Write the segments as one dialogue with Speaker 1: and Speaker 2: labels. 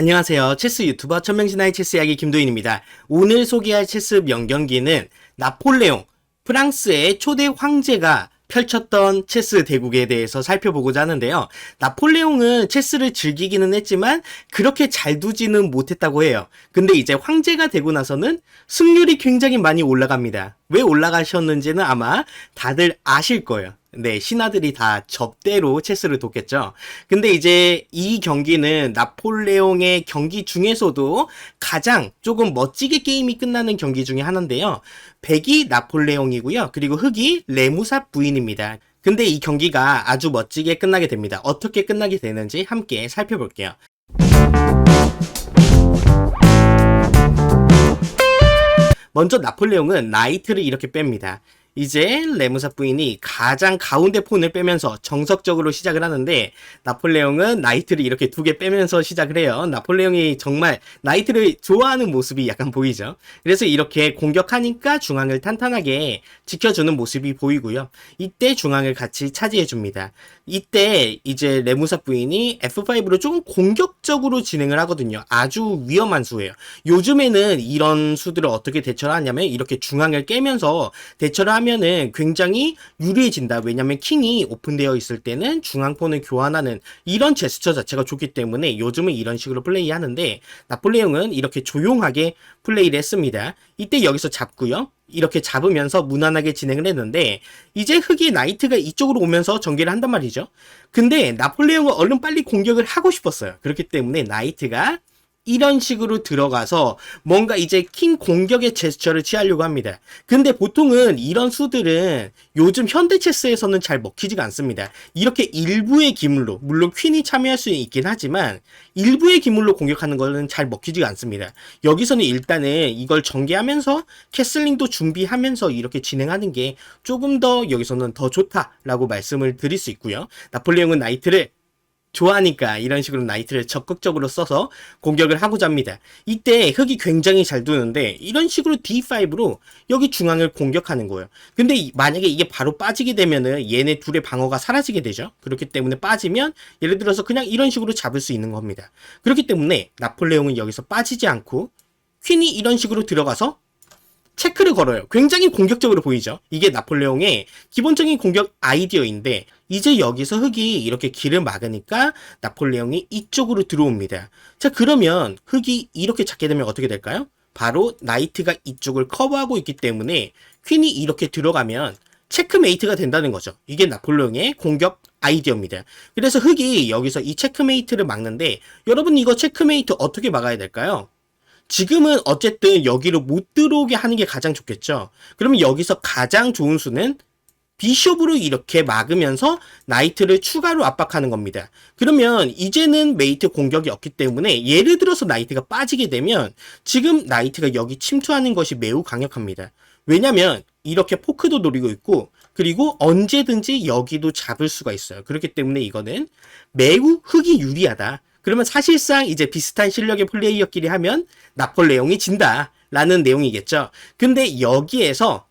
Speaker 1: 안녕하세요. 체스 유튜버 천명신화의 체스 이야기 김도인입니다. 오늘 소개할 체스 명경기는 나폴레옹, 프랑스의 초대 황제가 펼쳤던 체스 대국에 대해서 살펴보고자 하는데요. 나폴레옹은 체스를 즐기기는 했지만 그렇게 잘 두지는 못했다고 해요. 근데 이제 황제가 되고 나서는 승률이 굉장히 많이 올라갑니다. 왜 올라가셨는지는 아마 다들 아실 거예요. 네, 신하들이 다 접대로 체스를 돕겠죠. 근데 이제 이 경기는 나폴레옹의 경기 중에서도 가장 조금 멋지게 게임이 끝나는 경기 중에 하나인데요. 백이 나폴레옹이고요. 그리고 흑이 레무사 부인입니다. 근데 이 경기가 아주 멋지게 끝나게 됩니다. 어떻게 끝나게 되는지 함께 살펴볼게요. 먼저 나폴레옹은 나이트를 이렇게 뺍니다. 이제 레무사 부인이 가장 가운데 폰을 빼면서 정석적으로 시작을 하는데 나폴레옹은 나이트를 이렇게 두 개 빼면서 시작을 해요. 나폴레옹이 정말 나이트를 좋아하는 모습이 약간 보이죠. 그래서 이렇게 공격하니까 중앙을 탄탄하게 지켜주는 모습이 보이고요. 이때 중앙을 같이 차지해 줍니다. 이때 이제 레무사 부인이 F5로 조금 공격적으로 진행을 하거든요. 아주 위험한 수예요. 요즘에는 이런 수들을 어떻게 대처를 하냐면 이렇게 중앙을 깨면서 대처를 하면 은 굉장히 유리해진다. 왜냐면 킹이 오픈되어 있을 때는 중앙폰을 교환하는 이런 제스처 자체가 좋기 때문에 요즘은 이런 식으로 플레이하는데 나폴레옹은 이렇게 조용하게 플레이를 했습니다. 이때 여기서 잡고요. 이렇게 잡으면서 무난하게 진행을 했는데 이제 흑이 나이트가 이쪽으로 오면서 전개를 한단 말이죠. 근데 나폴레옹은 얼른 빨리 공격을 하고 싶었어요. 그렇기 때문에 나이트가 이런 식으로 들어가서 뭔가 이제 킹 공격의 제스처를 취하려고 합니다. 근데 보통은 이런 수들은 요즘 현대 체스에서는 잘 먹히지가 않습니다. 이렇게 일부의 기물로, 물론 퀸이 참여할 수 있긴 하지만 일부의 기물로 공격하는 거는 잘 먹히지가 않습니다. 여기서는 일단은 이걸 전개하면서 캐슬링도 준비하면서 이렇게 진행하는 게 조금 더 여기서는 더 좋다라고 말씀을 드릴 수 있고요. 나폴레옹은 나이트를 좋아하니까 이런 식으로 나이트를 적극적으로 써서 공격을 하고자 합니다. 이때 흑이 굉장히 잘 두는데 이런 식으로 D5로 여기 중앙을 공격하는 거예요. 근데 이- 만약에 이게 바로 빠지게 되면은 얘네 둘의 방어가 사라지게 되죠. 그렇기 때문에 빠지면 예를 들어서 그냥 이런 식으로 잡을 수 있는 겁니다. 그렇기 때문에 나폴레옹은 여기서 빠지지 않고 퀸이 이런 식으로 들어가서 체크를 걸어요. 굉장히 공격적으로 보이죠? 이게 나폴레옹의 기본적인 공격 아이디어인데, 이제 여기서 흑이 이렇게 길을 막으니까 나폴레옹이 이쪽으로 들어옵니다. 자, 그러면 흑이 이렇게 잡게 되면 어떻게 될까요? 바로 나이트가 이쪽을 커버하고 있기 때문에 퀸이 이렇게 들어가면 체크메이트가 된다는 거죠. 이게 나폴레옹의 공격 아이디어입니다. 그래서 흑이 여기서 이 체크메이트를 막는데, 여러분 이거 체크메이트 어떻게 막아야 될까요? 지금은 어쨌든 여기로 못 들어오게 하는 게 가장 좋겠죠. 그러면 여기서 가장 좋은 수는 비숍으로 이렇게 막으면서 나이트를 추가로 압박하는 겁니다. 그러면 이제는 메이트 공격이 없기 때문에 예를 들어서 나이트가 빠지게 되면 지금 나이트가 여기 침투하는 것이 매우 강력합니다. 왜냐면 이렇게 포크도 노리고 있고 그리고 언제든지 여기도 잡을 수가 있어요. 그렇기 때문에 이거는 매우 흑이 유리하다. 그러면 사실상 이제 비슷한 실력의 플레이어끼리 하면 나폴레옹이 진다라는 내용이겠죠. 근데 여기에서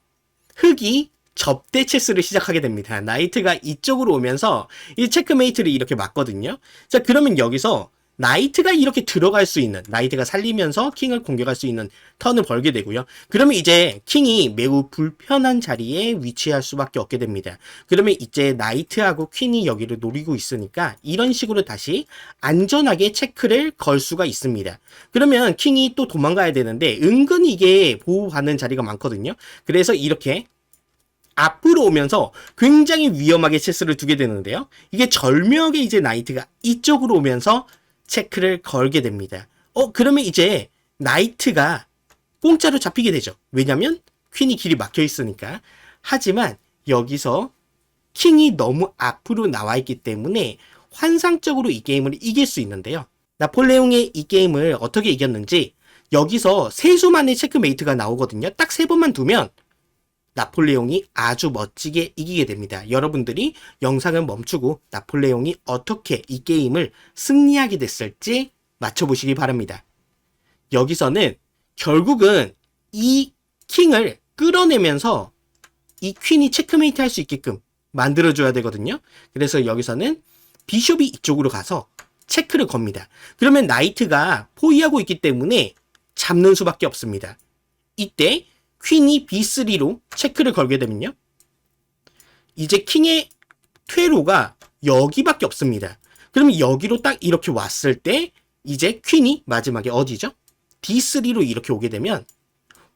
Speaker 1: 흑이 접대 체스를 시작하게 됩니다. 나이트가 이쪽으로 오면서 이 체크메이트를 이렇게 맞거든요. 자, 그러면 여기서 나이트가 이렇게 들어갈 수 있는, 나이트가 살리면서 킹을 공격할 수 있는 턴을 벌게 되고요. 그러면 이제 킹이 매우 불편한 자리에 위치할 수밖에 없게 됩니다. 그러면 이제 나이트하고 퀸이 여기를 노리고 있으니까 이런 식으로 다시 안전하게 체크를 걸 수가 있습니다. 그러면 킹이 또 도망가야 되는데 은근히 이게 보호받는 자리가 많거든요. 그래서 이렇게 앞으로 오면서 굉장히 위험하게 체스를 두게 되는데요. 이게 절묘하게 이제 나이트가 이쪽으로 오면서 체크를 걸게 됩니다. 어, 그러면 이제 나이트가 공짜로 잡히게 되죠. 왜냐면 퀸이 길이 막혀 있으니까. 하지만 여기서 킹이 너무 앞으로 나와 있기 때문에 환상적으로 이 게임을 이길 수 있는데요. 나폴레옹의 이 게임을 어떻게 이겼는지 여기서 세 수만의 체크메이트가 나오거든요. 딱 세 번만 두면 나폴레옹이 아주 멋지게 이기게 됩니다. 여러분들이 영상을 멈추고 나폴레옹이 어떻게 이 게임을 승리하게 됐을지 맞춰보시기 바랍니다. 여기서는 결국은 이 킹을 끌어내면서 이 퀸이 체크메이트 할 수 있게끔 만들어줘야 되거든요. 그래서 여기서는 비숍이 이쪽으로 가서 체크를 겁니다. 그러면 나이트가 포위하고 있기 때문에 잡는 수밖에 없습니다. 이때 퀸이 B3로 체크를 걸게 되면요. 이제 킹의 퇴로가 여기밖에 없습니다. 그러면 여기로 딱 이렇게 왔을 때 이제 퀸이 마지막에 어디죠? D3로 이렇게 오게 되면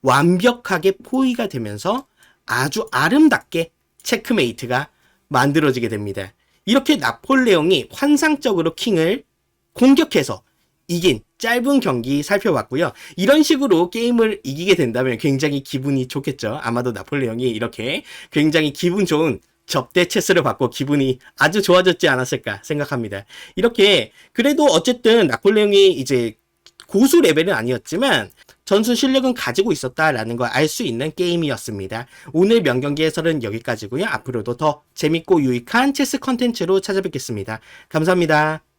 Speaker 1: 완벽하게 포위가 되면서 아주 아름답게 체크메이트가 만들어지게 됩니다. 이렇게 나폴레옹이 환상적으로 킹을 공격해서 이긴 짧은 경기 살펴봤고요. 이런 식으로 게임을 이기게 된다면 굉장히 기분이 좋겠죠. 아마도 나폴레옹이 이렇게 굉장히 기분 좋은 접대 체스를 받고 기분이 아주 좋아졌지 않았을까 생각합니다. 이렇게 그래도 어쨌든 나폴레옹이 이제 고수 레벨은 아니었지만 전술 실력은 가지고 있었다라는 걸 알 수 있는 게임이었습니다. 오늘 명경기 해설은 여기까지고요. 앞으로도 더 재밌고 유익한 체스 컨텐츠로 찾아뵙겠습니다. 감사합니다.